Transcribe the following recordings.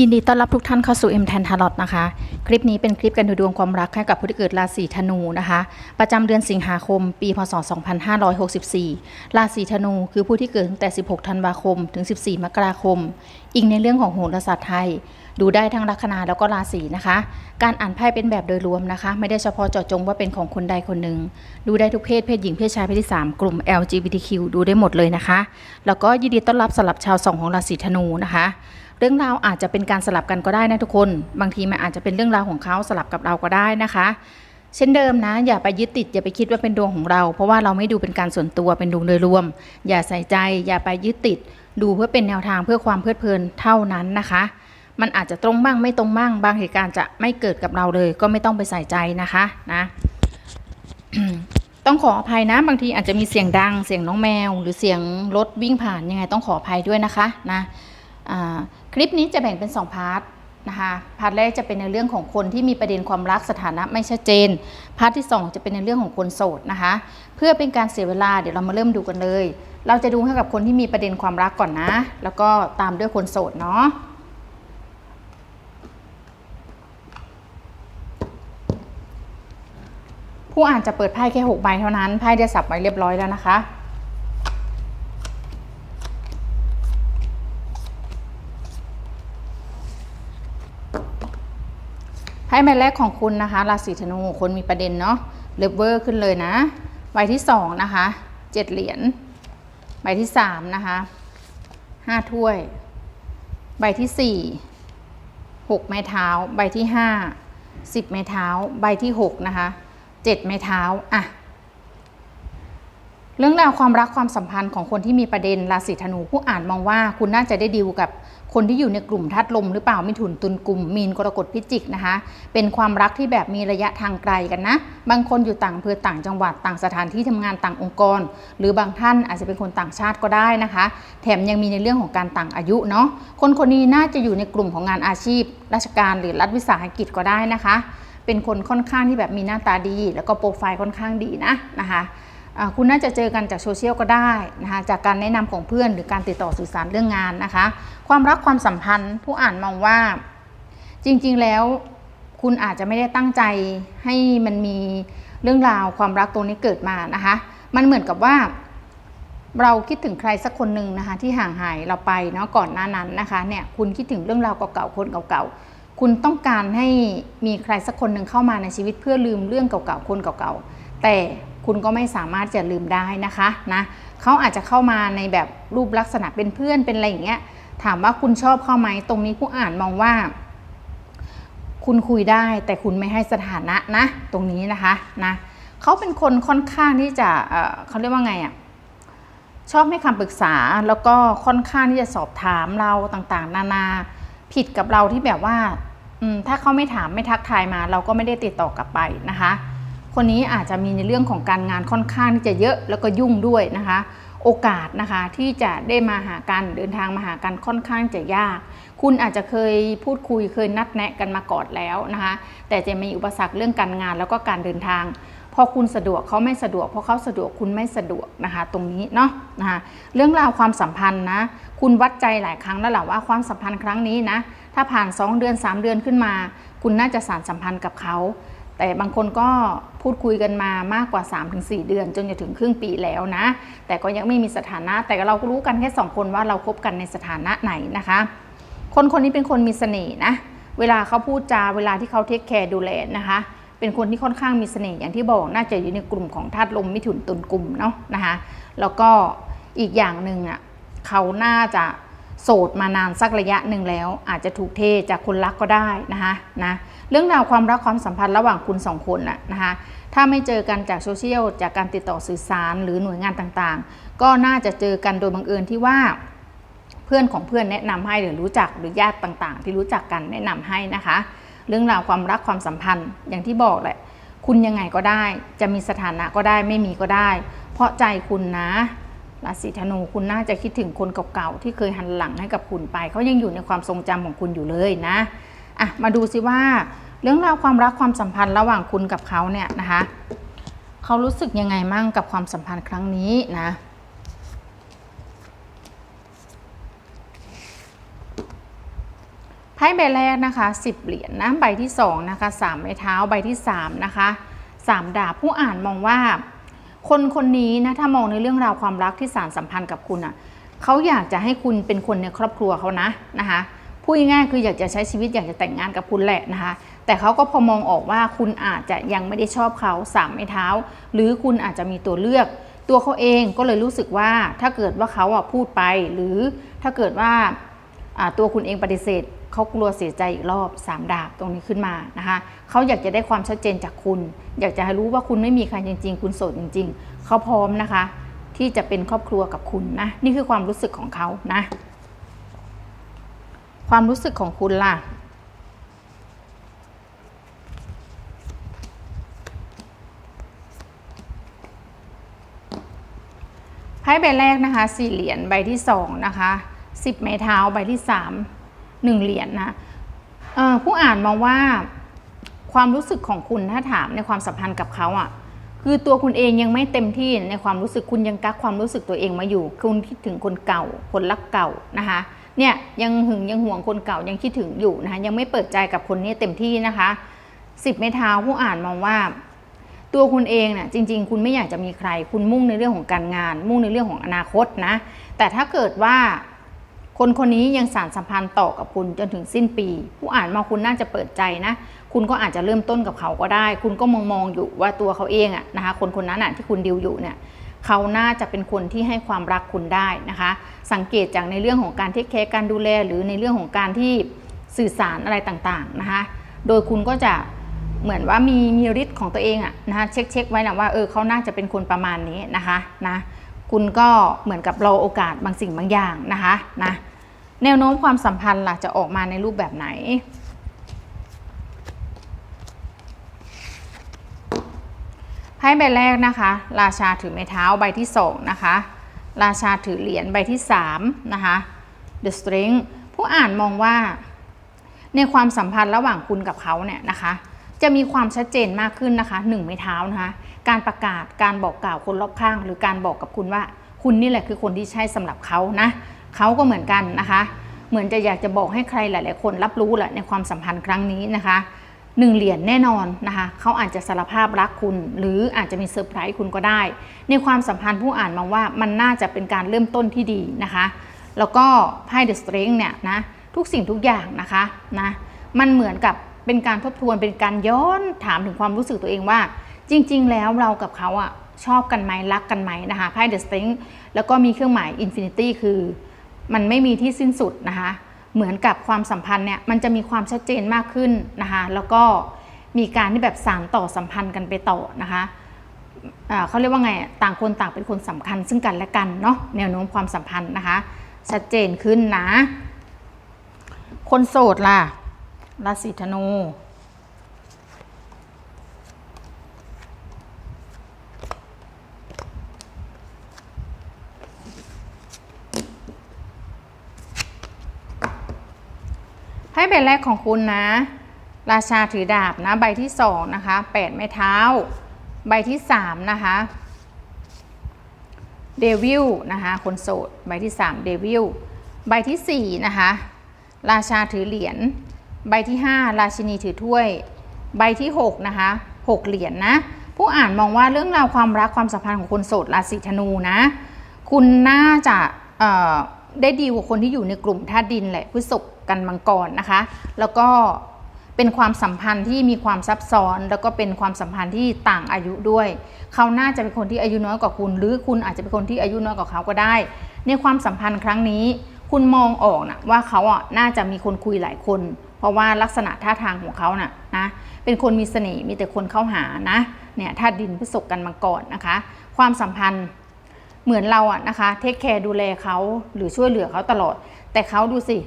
ยินดีต้อนรับทุกท่านเข้าสู่ M 10 Tarot นะคะ คลิปนี้เป็นคลิปการดูดวงความรักให้กับผู้ที่เกิดราศีธนูนะคะ ประจำเดือนสิงหาคม ปี พศ 2564 ราศีธนูคือผู้ที่เกิดตั้งแต่ 16 ธันวาคม ถึง 14 มกราคม อิงในเรื่องของโหราศาสตร์ไทย ดูได้ทั้งลัคนาแล้วก็ราศีนะคะ การอ่านไพ่เป็นแบบโดยรวมนะคะ ไม่ได้เฉพาะเจาะจงว่าเป็นของคนใดคนหนึ่ง ดูได้ทุกเพศ เพศหญิง เพศชาย เพศที่ 3 กลุ่ม LGBTQ ดูได้หมดเลยนะคะ แล้วก็ยินดีต้อนรับสำหรับชาวสองของราศีธนูนะคะ เรื่องราวอาจจะเป็นการสลับกันก็ได้นะทุกคน บางทีมันอาจจะเป็นเรื่องราวของเขาสลับกับเราก็ได้นะคะ เช่นเดิมนะ อย่าไปยึดติดอย่าไปคิดว่าเป็นดวงของเรา เพราะว่าเราไม่ดูเป็นการส่วนตัวเป็นดวงโดยรวม อย่าใส่ใจ อย่าไปยึดติด ดูเพื่อเป็นแนวทางเพื่อความเพลิดเพลินเท่านั้นนะคะ มันอาจจะตรงบ้างไม่ตรงบ้าง บางเหตุการณ์จะไม่เกิดกับเราเลย ก็ไม่ต้องไปใส่ใจนะคะนะต้องขออภัยนะ บางทีอาจจะมีเสียงดังเสียงน้องแมว หรือเสียงรถวิ่งผ่านยังไงต้องขออภัยด้วยนะคะนะ คลิปนี้จะแบ่งเป็น 2 พาร์ทนะคะพาร์ทแรกจะเป็นในเรื่องของคนที่มีประเด็นความรักสถานะไม่ชัดเจน พาร์ทที่ 2 จะเป็นในเรื่องของคนโสดนะคะ เพื่อเป็นการเสียเวลาเดี๋ยวเรามาเริ่มดูกันเลย เราจะดูให้กับคนที่มีประเด็นความรักก่อนนะ แล้วก็ตามด้วยคนโสดเนาะผู้อ่านจะเปิดไพ่แค่ 6 ใบเท่านั้นไพ่ได้สับไว้เรียบร้อยแล้วนะคะ ใบแรกของคุณนะคะ ราศีธนูคนมีประเด็นเนาะเลเวอร์ขึ้นเลยนะ ใบที่สองนะคะเจ็ดเหรียญใบที่สามนะคะห้าถ้วย ใบที่สี่หกไม้เท้า ใบที่ห้าสิบไม้เท้า ใบที่หกนะคะเจ็ดไม้เท้าอะ เรื่องราวความรักความสัมพันธ์ของคนที่มีประเด็นราศีธนูผู้อ่านมองว่า คุณน่าจะได้ดีลกับคนที่อยู่ในกลุ่มธาตุลมหรือเปล่ามิถุนตุลกลุ่มมีนกรกฎพิจิกนะคะ เป็นความรักที่แบบมีระยะทางไกลกันนะ บางคนอยู่ต่างอำเภอต่างจังหวัดต่างสถานที่ทำงานต่างองค์กร หรือบางท่านอาจจะเป็นคนต่างชาติก็ได้นะคะ แถมยังมีในเรื่องของการต่างอายุเนาะคนคนนี้น่าจะอยู่ในกลุ่มของงานอาชีพ ราชการหรือรัฐวิสาหกิจก็ได้นะคะ เป็นคนค่อนข้างที่แบบมีหน้าตาดี แล้วก็โปรไฟล์ค่อนข้างดีนะนะคะ คุณน่าจะเจอกันจากโซเชียลก็ได้นะคะจากการแนะนำของเพื่อนหรือการติดต่อสื่อสารเรื่องงานนะคะ ความรักความสัมพันธ์ผู้อ่านมองว่าจริงๆแล้วคุณอาจจะไม่ได้ตั้งใจให้มันมีเรื่องราวความรักตรงนี้เกิดมานะคะ มันเหมือนกับว่า เราคิดถึงใครสักคนหนึ่งนะคะ ที่ห่างหายเราไปเนาะก่อนหน้านั้นนะคะเนี่ยคุณคิดถึงเรื่องราวเก่าๆคนเก่าๆคุณต้องการให้มีใครสักคนหนึ่งเข้ามาในชีวิตเพื่อลืมเรื่องเก่าๆคนเก่าๆแต่ คุณก็ไม่สามารถจะลืมได้นะคะนะเขาอาจจะเข้ามาในแบบรูปลักษณะเป็นเพื่อนเป็นอะไรอย่างเงี้ยถามว่าคุณชอบเข้าไหมตรงนี้ผู้อ่านมองว่า คุณคุยได้แต่คุณไม่ให้สถานะนะ ตรงนี้นะคะนะเขาเป็นคนค่อนข้างที่จะเเขาเรียกว่าไงอะ่ะชอบให้คำปรึกษาแล้วก็ค่อนข้างที่จะสอบถามเราต่างๆ นานาผิดกับเราที่แบบว่าถ้าเขาไม่ถามไม่ทักทายมา เราก็ไม่ได้ติดต่อกลับไปนะคะ คนนี้อาจจะมีในเรื่องของการงานค่อนข้างที่จะเยอะแล้วก็ยุ่งด้วยนะคะ โอกาสนะคะที่จะได้มาหากันเดินทางมาหากันค่อนข้างจะยาก คุณอาจจะเคยพูดคุยเคยนัดแนะกันมาก่อนแล้วนะคะ แต่จะมีอุปสรรคเรื่องการงานแล้วก็การเดินทางพอคุณสะดวกเขาไม่สะดวกพอเขาสะดวกคุณไม่สะดวกนะคะ ตรงนี้เนาะนะคะเรื่องราวความสัมพันธ์นะ คุณวัดใจหลายครั้งแล้วแหละว่าความสัมพันธ์ครั้งนี้นะ ถ้าผ่าน 2 เดือน 3 เดือนขึ้นมา คุณน่าจะสานสัมพันธ์กับเขา แต่บางคนก็พูดคุยกันมามากกว่า 3-4 เดือน จนจะถึงครึ่งปีแล้วนะ แต่ก็ยังไม่มีสถานะ แต่เราก็รู้กันแค่ 2 คนว่าเราคบกันในสถานะไหนนะคะ คนคนนี้เป็นคนมีเสน่ห์นะ เวลาเขาพูดจาเวลาที่เขาเทคแคร์ดูแลนะคะ เป็นคนที่ค่อนข้างมีเสน่ห์อย่างที่บอกน่าจะอยู่ในกลุ่มของธาตุลมมิถุนตุลกลุ่มเนาะนะคะ แล้วก็อีกอย่างหนึ่งอะเขาน่าจะ โสดมานานสักระยะหนึ่งแล้ว อาจจะถูกเทจากคนรักก็ได้นะคะนะเรื่องราวความรักความสัมพันธ์ระหว่างคุณสองคนน่ะนะคะถ้าไม่เจอกันจากโซเชียลจากการติดต่อสื่อสารหรือหน่วยงานต่างๆ ก็น่าจะเจอกันโดยบังเอิญที่ว่า เพื่อนของเพื่อนแนะนำให้หรือรู้จักหรือญาติต่างๆ ที่รู้จักกันแนะนำให้นะคะ เรื่องราวความรักความสัมพันธ์อย่างที่บอกแหละคุณยังไงก็ได้ จะมีสถานะก็ได้ไม่มีก็ได้ เพราะใจคุณนะ ราศีธนูคุณน่าจะคิดถึงคนเก่าๆที่เคยหันหลังให้กับคุณไป เขายังอยู่ในความทรงจำของคุณอยู่เลยนะอะมาดูสิว่า เรื่องราวความรักความสัมพันธ์ระหว่างคุณกับเขาเนี่ยนะคะเขารู้สึกยังไงมั่งกับความสัมพันธ์ครั้งนี้นะไพ่พ่ใบแรกนะคะ10 เหรียญนะใบที่2นะคะ3ไม้เท้าใบที่3นะคะ3ดาบผู้อ่านมองว่า คนคนนี้นะถ้ามองในเรื่องราวความรักที่สารสัมพันธ์กับคุณอะเขาอยากจะให้คุณเป็นคนในครอบครัวเขานะนะคะพูดง่ายๆคืออยากจะใช้ชีวิตอยากจะแต่งงานกับคุณแหละนะคะ แต่เขาก็พอมองออกว่าคุณอาจจะยังไม่ได้ชอบเขาสามไม้เท้า หรือคุณอาจจะมีตัวเลือก ตัวเขาเองก็เลยรู้สึกว่าถ้าเกิดว่าเขาอะพูดไป หรือถ้าเกิดว่าอ่าตัวคุณเองปฏิเสธ เขากลัวเสียใจอีกรอบสามดาบตรงนี้ขึ้นมานะคะเขาอยากจะได้ความชัดเจนจากคุณ อยากจะให้รู้ว่าคุณไม่มีใครจริง ๆ คุณโสดจริง ๆเขาพร้อมนะคะ ที่จะเป็นครอบครัวกับคุณนะนี่คือความรู้สึกของเขานะ ความรู้สึกของคุณล่ะไพ่ใบแรกนะคะสี่เหรียญใบที่สองนะคะสิบไม้เท้าใบที่สาม หนึ่งเหรียญนะผู้อ่านมองว่าความรู้สึกของคุณถ้าถามในความสัมพันธ์กับเขาอะ่ะคือตัวคุณเองยังไม่เต็มที่ในความรู้สึกคุณยังกักความรู้สึกตัวเองมาอยู่ คุณคิดถึงคนเก่าคนรักเก่านะคะเนี่ยยังหึงยังห่วงคนเก่ายังคิดถึงอยู่นะคะยังไม่เปิดใจกับคนนี้เต็มที่นะคะสิบไม้เท้าผู้อ่านมองว่า ตัวคุณเองเนี่ยจริง ๆ คุณไม่อยากจะมีใคร คุณมุ่งในเรื่องของการงาน มุ่งในเรื่องของอนาคตนะแต่ถ้าเกิดว่า คนคนนี้ยังสารสัมพันธ์ต่อกับคุณจนถึงสิ้นปี ผู้อ่านมาคุณน่าจะเปิดใจนะ คุณก็อาจจะเริ่มต้นกับเขาก็ได้ คุณก็มองมองอยู่ว่าตัวเขาเองอะนะคะ คนคนนั้นอะที่คุณดิวอยู่เนี่ยเขาน่าจะเป็นคนที่ให้ความรักคุณได้นะคะ สังเกตจากในเรื่องของการเทคแคร์การดูแล หรือในเรื่องของการที่สื่อสารอะไรต่างๆนะคะ โดยคุณก็จะเหมือนว่ามีมีฤทธิ์ของตัวเองอะนะคะเช็คเช็คไว้นะว่าเออเขาน่าจะเป็นคนประมาณนี้นะคะนะ คุณก็เหมือนกับรอโอกาสบางสิ่งบางอย่างนะคะนะแนวโน้มความสัมพันธ์ล่ะจะออกมาในรูปแบบไหน ไพ่ใบแรกนะคะ ราชาถือไม้เท้าใบที่สองนะคะ ราชาถือเหรียญใบที่สามนะคะ The Strength ผู้อ่านมองว่าในความสัมพันธ์ระหว่างคุณกับเขาเนี่ยนะคะ จะมีความชัดเจนมากขึ้นนะคะหนึ่งไม้เท้านะคะ การประกาศการบอกกล่าวคนรอบข้าง หรือการบอกกับคุณว่า คุณนี่แหละคือคนที่ใช่สำหรับเขานะเขาก็เหมือนกันนะคะ เหมือนจะอยากจะบอกให้ใครหลาย ๆ คนรับรู้แหละในความสัมพันธ์ครั้งนี้นะคะหนึ่งเหรียญแน่นอนนะคะเขาอาจจะสารภาพรักคุณ หรืออาจจะมีเซอร์ไพรส์คุณก็ได้ ในความสัมพันธ์ผู้อ่านมองว่ามันน่าจะเป็นการเริ่มต้นที่ดีนะคะ แล้วก็ไพ่เดอะสเตร g เนี่ยนะทุกสิ่งทุกอย่างนะคะนะมันเหมือนกับ เป็นการทบทวนเป็นการย้อนถามถึงความรู้สึกตัวเองว่า จริง ๆ แล้วเรากับเขาอะชอบกันไหมรักกันไหมนะคะไพ่เดอะสตร g แล้วก็มีเครื่องหมายอินฟินิตี้คือ มันไม่มีที่สิ้นสุดนะคะ เหมือนกับความสัมพันธ์เนี่ยมันจะมีความชัดเจนมากขึ้นนะคะแล้วก็มีการที่แบบสานต่อสัมพันธ์กันไปต่อนะคะอ่าเขาเรียกว่าไงต่างคนต่างเป็นคนสำคัญซึ่งกันและกันเนาะแนวโน้มความสัมพันธ์นะคะ ชัดเจนขึ้นนะ คนโสดล่ะ ราศีธนู ไพ่ใบแรกของคุณนะ ราชาถือดาบนะ ใบที่สองนะคะแปดไม้เท้า ใบที่สามนะคะเดวิลนะคะคนโสด ใบที่สามเดวิลใบที่สี่นะคะ ราชาถือเหรียญ ใบที่ห้าราชินีถือถ้วย ใบที่หกนะคะหกเหรียญนะผู้อ่านมองว่าเรื่องราวความรักความสัมพันธ์ของคนโสดราศีธนูนะ คุณน่าจะได้ดีกว่าคนที่อยู่ในกลุ่มธาตุดินแหละพฤษภกันมังกรนะคะ แล้วก็เป็นความสัมพันธ์ที่มีความซับซ้อน แล้วก็เป็นความสัมพันธ์ที่ต่างอายุด้วย เขาน่าจะเป็นคนที่อายุน้อยกว่าคุณ หรือคุณอาจจะเป็นคนที่อายุน้อยกว่าเขาก็ได้ ในความสัมพันธ์ครั้งนี้ คุณมองออกนะว่าเขาอะน่าจะมีคนคุยหลายคน เพราะว่าลักษณะท่าทางของเขาน่ะนะเป็นคนมีเสน่ห์มีแต่คนเข้าหานะเนี่ยธาตุดินพฤษภกันมังกรนะคะ ความสัมพันธ์เหมือนเราอะนะคะเทคแคร์ดูแลเขาหรือช่วยเหลือเขาตลอด แต่เขาดูสิ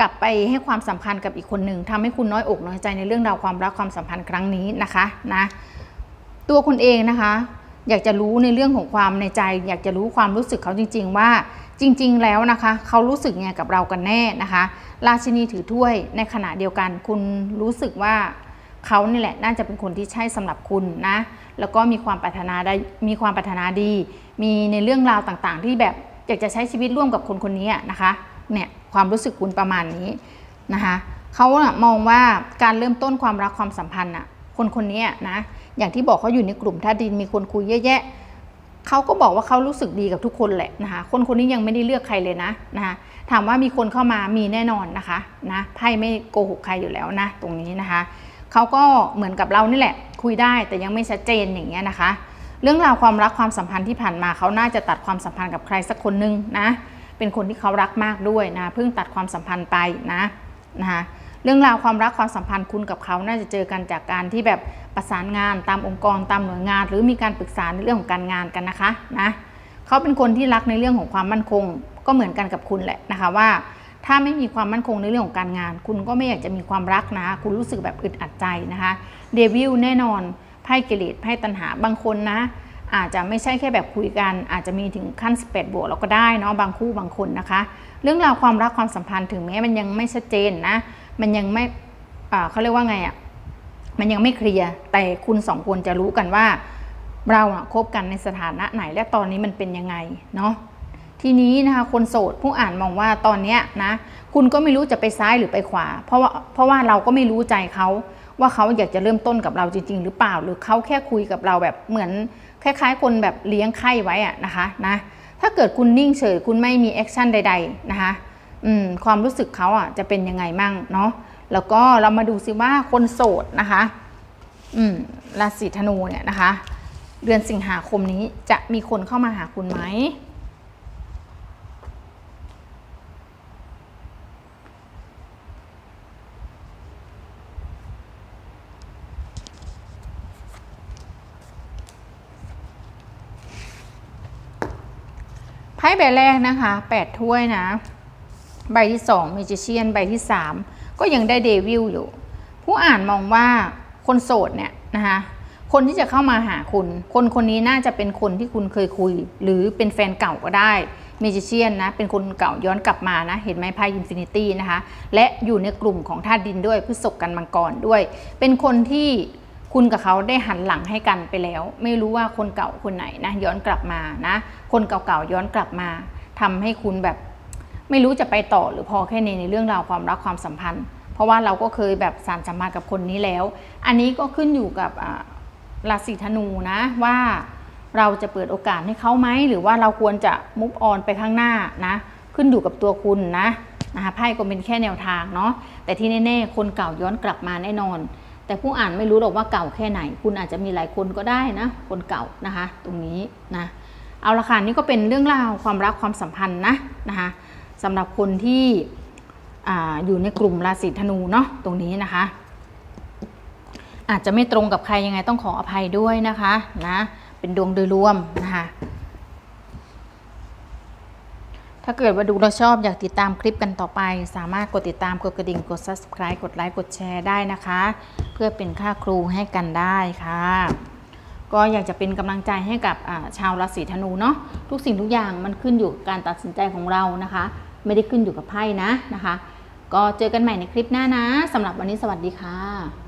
กลับไปให้ความสัมพันธ์กับอีกคนหนึ่งทำให้คุณน้อยอกน้อยใจในเรื่องราวความรักความสัมพันธ์ครั้งนี้นะคะนะตัวคุณเองนะคะ อยากจะรู้ในเรื่องของความในใจ อยากจะรู้ความรู้สึกเขาจริง ๆ ว่าจริง ๆ แล้วนะคะ เขารู้สึกไงกับเรากันแน่นะคะ ราชินีถือถ้วยในขณะเดียวกัน คุณรู้สึกว่าเขานี่แหละน่าจะเป็นคนที่ใช่สำหรับคุณนะ แล้วก็มีความปรารถนาได้มีความปรารถนาดี มีในเรื่องราวต่างๆ ที่แบบอยากจะใช้ชีวิตร่วมกับคนคนนี้นะคะเนี่ยความรู้สึกคุณประมาณนี้นะคะเขามองว่าการเริ่มต้นความรักความสัมพันธ์อะคนคนนี้นะ อย่างที่บอกเขาอยู่ในกลุ่มท่าตุดินมีคนคุยเยอะแยะเขาก็บอกว่าเขารู้สึกดีกับทุกคนแหละนะคะ คนคนนี้ยังไม่ได้เลือกใครเลยนะนะคะถามว่ามีคนเข้ามามีแน่นอนนะคะนะไพ่ไม่โกหกใครอยู่แล้วนะตรงนี้นะคะเขาก็เหมือนกับเรานี่แหละ คุยได้แต่ยังไม่ชัดเจนอย่างเงี้ยนะคะ เรื่องราวความรักความสัมพันธ์ที่ผ่านมาเขาน่าจะตัดความสัมพันธ์กับใครสักคนนึงนะเป็นคนที่เขารักมากด้วยนะเพิ่งตัดความสัมพันธ์ไปนะนะคะ เรื่องราวความรักความสัมพันธ์คุณกับเขาน่าจะเจอกันจากการที่แบบประสานงานตามองค์กรตามหน่วยงาน หรือมีการปรึกษาในเรื่องของการงานกันนะคะนะเขาเป็นคนที่รักในเรื่องของความมั่นคง ก็เหมือนกันกับคุณแหละนะคะว่า ถ้าไม่มีความมั่นคงในเรื่องของการงาน คุณก็ไม่อยากจะมีความรักนะ คุณรู้สึกแบบอึดอัดใจนะคะเดวิลแน่นอนไพ่กิเลสไพ่ตัณหาบางคนนะอาจจะไม่ใช่แค่แบบคุยกัน อาจจะมีถึงขั้น 18 บวกเราก็ได้เนาะบางคู่บางคนนะคะ เรื่องราวความรักความสัมพันธ์ถึงแม้มันยังไม่ชัดเจนนะ มันยังไม่เขาเรียกว่าไงอะ่ะมันยังไม่เคลียร์แต่คุณสองคนจะรู้กันว่า เราอะคบกันในสถานะไหนและตอนนี้มันเป็นยังไงเนาะทีนี้นะคะคนโสดผู้อ่านมองว่าตอนเนี้ยนะ คุณก็ไม่รู้จะไปซ้ายหรือไปขวา เพราะว่าเพราะว่าเราก็ไม่รู้ใจเขาว่าเขาอยากจะเริ่มต้นกับเราจริง ๆ หรือเปล่า หรือเขาแค่คุยกับเราแบบเหมือนคล้าย ๆ คนแบบเลี้ยงไข่ไว้อะนะคะนะถ้าเกิดคุณนิ่งเฉยคุณไม่มีแอคชั่นใด ๆนะคะ ความรู้สึกเขาอะจะเป็นยังไงมั่งเนาะแล้วก็เรามาดูซิว่าคนโสดนะคะอืมราศีธนูเนี่ยนะคะ เดือนสิงหาคมนี้จะมีคนเข้ามาหาคุณไหมไพ่ใบแรกนะคะแปดถ้วยนะ ใบที่สองมิจิเชียนใบที่สามก็ยังได้เดวิลอยู่ ผู้อ่านมองว่าคนโสดเนี่ยนะคะคนที่จะเข้ามาหาคุณ คนคนนี้น่าจะเป็นคนที่คุณเคยคุย หรือเป็นแฟนเก่าก็ได้มิจิเชียนนะ เป็นคนเก่าย้อนกลับมานะ เห็นไหมไพ่อินฟินิตี้นะคะ และอยู่ในกลุ่มของธาตุดินด้วยพฤษภกันมังกรด้วย เป็นคนที่คุณกับเขาได้หันหลังให้กันไปแล้ว ไม่รู้ว่าคนเก่าคนไหนนะย้อนกลับมานะ คนเก่าๆย้อนกลับมาทำให้คุณแบบ ไม่รู้จะไปต่อหรือพอแค่นี้ในเรื่องราวความรักความสัมพันธ์ เพราะว่าเราก็เคยแบบสารสัมพันธ์กับคนนี้แล้ว อันนี้ก็ขึ้นอยู่กับราศีธนูนะว่าเราจะเปิดโอกาสให้เขาไหมหรือว่าเราควรจะมุกออนไปข้างหน้านะขึ้นอยู่กับตัวคุณนะนะคะไพ่ก็เป็นแค่แนวทางเนาะแต่ที่แน่ๆ คนเก่าย้อนกลับมาแน่นอน แต่ผู้อ่านไม่รู้หรอกว่าเก่าแค่ไหน คุณอาจจะมีหลายคนก็ได้นะ คนเก่านะคะ ตรงนี้นะเอาละค่ะนี่ก็เป็นเรื่องราวความรักความสัมพันธ์นะนะคะ สำหรับคนที่ออยู่ในกลุ่มราศีธนูเนาะตรงนี้นะคะ อาจจะไม่ตรงกับใครยังไงต้องขออภัยด้วยนะคะนะเป็นดวงโดยรวมนะคะถ้าเกิดว่าดูเราชอบอยากติดตามคลิปกันต่อไป สามารถกดติดตามกดกระดิ่งกด subscribe กดไลค์กดแชร์ได้นะคะ เพื่อเป็นค่าครูให้กันได้ค่ะ ก็อยากจะเป็นกำลังใจให้กับชาวราศีธนูเนาะทุกสิ่งทุกอย่างมันขึ้นอยู่การตัดสินใจของเรานะคะ ไม่ได้ขึ้นอยู่กับไพ่นะนะคะ ก็เจอกันใหม่ในคลิปหน้านะสำหรับวันนี้สวัสดีค่ะ